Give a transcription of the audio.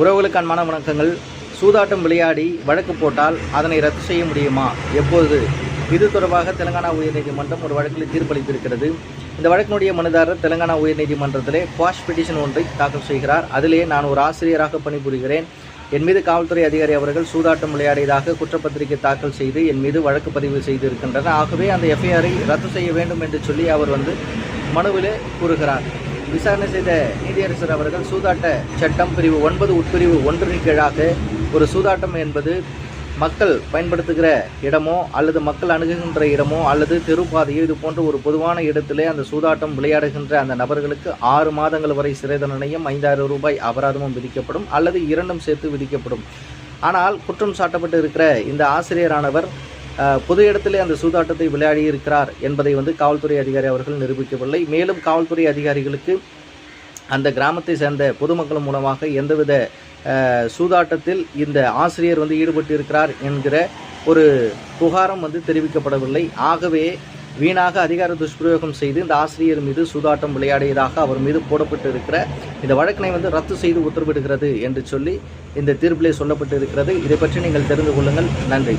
உறவுகளுக்கு அன்பான வணக்கங்கள். சூதாட்டம் விளையாடி வழக்கு போட்டால் அதனை ரத்து செய்ய முடியுமா? எப்போது? இது தொடர்பாக தெலுங்கானா உயர்நீதிமன்றம் ஒரு வழக்கில் தீர்ப்பளித்திருக்கிறது. இந்த வழக்கினுடைய மனுதாரர் தெலங்கானா உயர்நீதிமன்றத்திலே குவாஷ் பெட்டிஷன் ஒன்றை தாக்கல் செய்கிறார். அதிலே நான் ஒரு ஆசிரியராக பணிபுரிகிறேன். என் மீது காவல்துறை அதிகாரி அவர்கள் சூதாட்டம் விளையாடியதாக குற்றப்பத்திரிகை தாக்கல் செய்து என் மீது வழக்கு பதிவு செய்திருக்கின்றனர். ஆகவே அந்த எஃப்ஐஆரை ரத்து செய்ய வேண்டும் என்று சொல்லி அவர் வந்து மனுவிலே கூறுகிறார். விசாரணை செய்த நீதியரசர் அவர்கள் சூதாட்ட சட்டம் பிரிவு ஒன்பது உட்பிரிவு ஒன்றின் கீழாக ஒரு சூதாட்டம் என்பது மக்கள் பயன்படுத்துகிற இடமோ அல்லது மக்கள் அணுகுகின்ற இடமோ அல்லது தெருப்பாதையோ இது போன்ற ஒரு பொதுவான இடத்திலே அந்த சூதாட்டம் விளையாடுகின்ற அந்த நபர்களுக்கு ஆறு மாதங்கள் வரை சிறை தண்டனையும் ஐந்தாயிரம் ரூபாய் அபராதமும் விதிக்கப்படும் அல்லது இரண்டும் சேர்த்து விதிக்கப்படும். ஆனால் குற்றம் சாட்டப்பட்டு இருக்கிற இந்த ஆசிரியரானவர் பொது இடத்திலே அந்த சூதாட்டத்தை விளையாடி இருக்கிறார் என்பதை வந்து காவல்துறை அதிகாரி அவர்கள் நிரூபிக்கவில்லை. மேலும் காவல்துறை அதிகாரிகளுக்கு அந்த கிராமத்தை சேர்ந்த பொதுமக்கள் மூலமாக எந்தவித சூதாட்டத்தில் இந்த ஆசிரியர் வந்து ஈடுபட்டு இருக்கிறார் என்கிற ஒரு புகாரம் வந்து தெரிவிக்கப்படவில்லை. ஆகவே வீணாக அதிகார துஷ்பிரயோகம் செய்து இந்த ஆசிரியர் மீது சூதாட்டம் விளையாடியதாக அவர் மீது போடப்பட்டு இருக்கிற இந்த வழக்கினை வந்து ரத்து செய்து உத்தரவிடுகிறது என்று சொல்லி இந்த தீர்ப்பிலே சொல்லப்பட்டு இருக்கிறது இதை பற்றி நீங்கள் தெரிந்து கொள்ளுங்கள். நன்றி.